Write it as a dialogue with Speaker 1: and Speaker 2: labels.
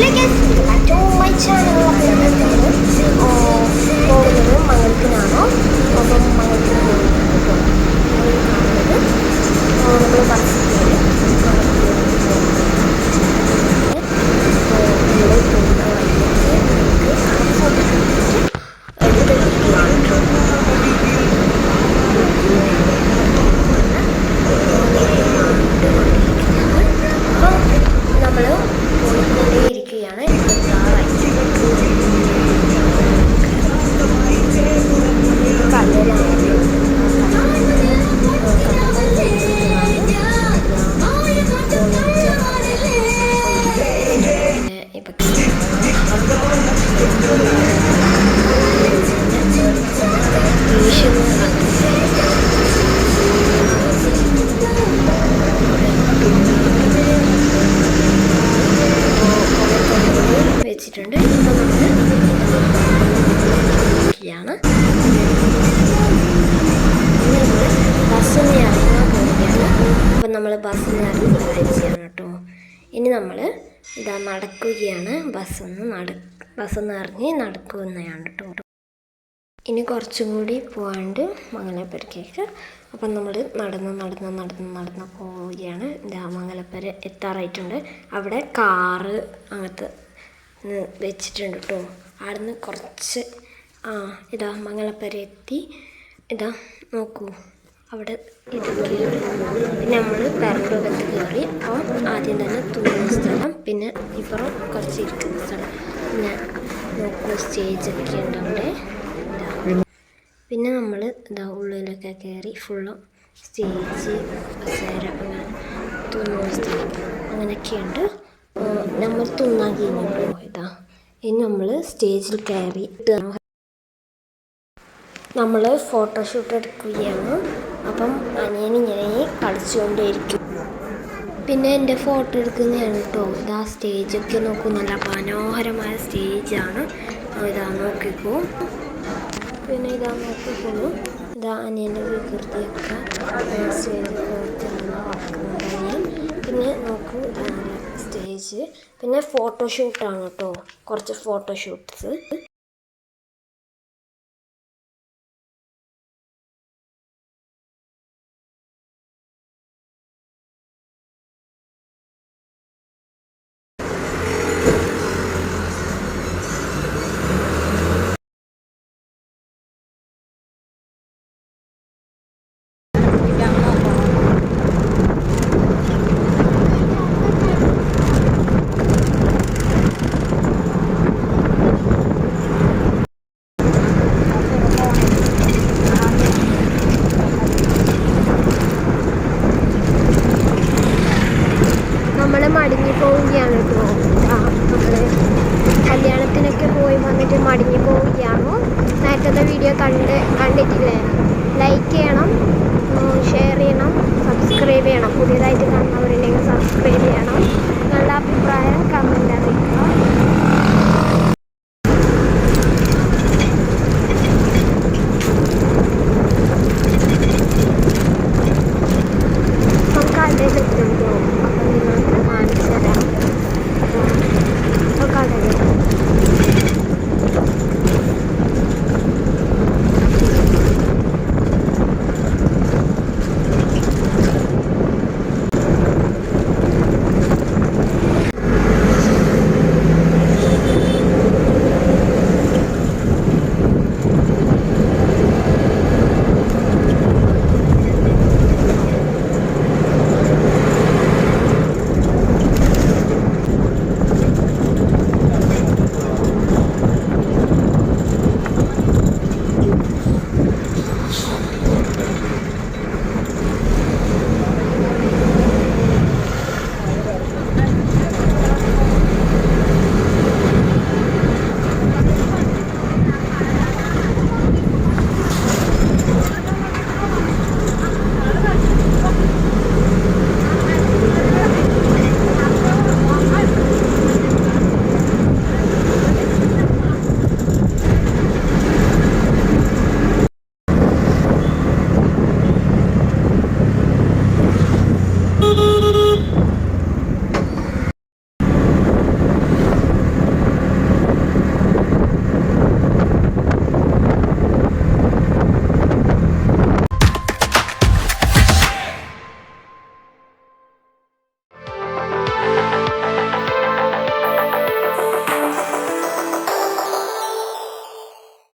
Speaker 1: regular guests back to my channel. ാണ് ബസ്സിൽ നിന്ന് ഇറങ്ങാൻ പോവുകയാണ്. അപ്പം നമ്മൾ ബസ്സിൽ നിന്ന് ഇറങ്ങി കാഴ്ചയാണ് കേട്ടോ. ഇനി നമ്മൾ ഇതാ നടക്കുകയാണ്. ബസ്സൊന്ന് നട ബസ്സൊന്ന് ഇറങ്ങി നടക്കുന്നതാണ് കേട്ടോ. ഇനി കുറച്ചും കൂടി പോകാണ്ട് മംഗലപ്പുരക്കേക്ക് അപ്പം നമ്മൾ നടന്ന് നടന്ന് നടന്ന് നടന്ന് പോവുകയാണ്. ഇതാ മംഗലപ്പുര എത്താറായിട്ടുണ്ട്. അവിടെ കാറ് അങ്ങനത്തെ വെച്ചിട്ടുണ്ട് കേട്ടോ അവിടുന്ന് കുറച്ച് ആ ഇതാ മംഗലപ്പുര എത്തി ഇതാ നോക്കൂ. അവിടെ ഇത് പിന്നെ നമ്മൾ പെരണ്ടോകത്ത് കയറി. അപ്പോൾ ആദ്യം തന്നെ തൂങ്ങുന്ന സ്ഥലം പിന്നെ ഇപ്പുറം കുറച്ച് ഇരിക്കുന്ന സ്ഥലം. പിന്നെ നോക്കൂ സ്റ്റേജൊക്കെ ഉണ്ട് അവിടെ. പിന്നെ നമ്മൾ ഇതാ ഉള്ളിലൊക്കെ കയറി ഫുള്ളും സ്റ്റേജ് അങ്ങനെ തൂങ്ങുന്ന സ്ഥലം അങ്ങനെയൊക്കെയുണ്ട്. നമ്മൾ തുന്നാക്കി കഴിഞ്ഞിട്ടോ പോയതാ. ഇനി നമ്മൾ സ്റ്റേജിൽ കയറി നമ്മൾ ഫോട്ടോഷൂട്ട് എടുക്കുകയാണ്. അപ്പം അനിയനിങ്ങനെ കളിച്ചുകൊണ്ടേയിരിക്കും. പിന്നെ എന്റെ ഫോട്ടോ എടുക്കുന്നതാണ് കേട്ടോ. ഇതാ സ്റ്റേജൊക്കെ നോക്കൂ. നല്ല മനോഹരമായ സ്റ്റേജാണ്. ഇതാ നോക്കിക്കോ. പിന്നെ ഇതാ നോക്കിക്കോളൂ. ഇതാ അനിയന്റെ വികൃതിയൊക്കെ സ്റ്റേജ് നടക്കുന്നുണ്ടായി പിന്നെ നോക്കൂ ഇതാണ് പിന്നെ ഫോട്ടോഷൂട്ടാണ് കേട്ടോ. കുറച്ച് ഫോട്ടോഷൂട്ട്സ് ചെയ്യണം ഷെയർ ചെയ്യണം സബ്സ്ക്രൈബ്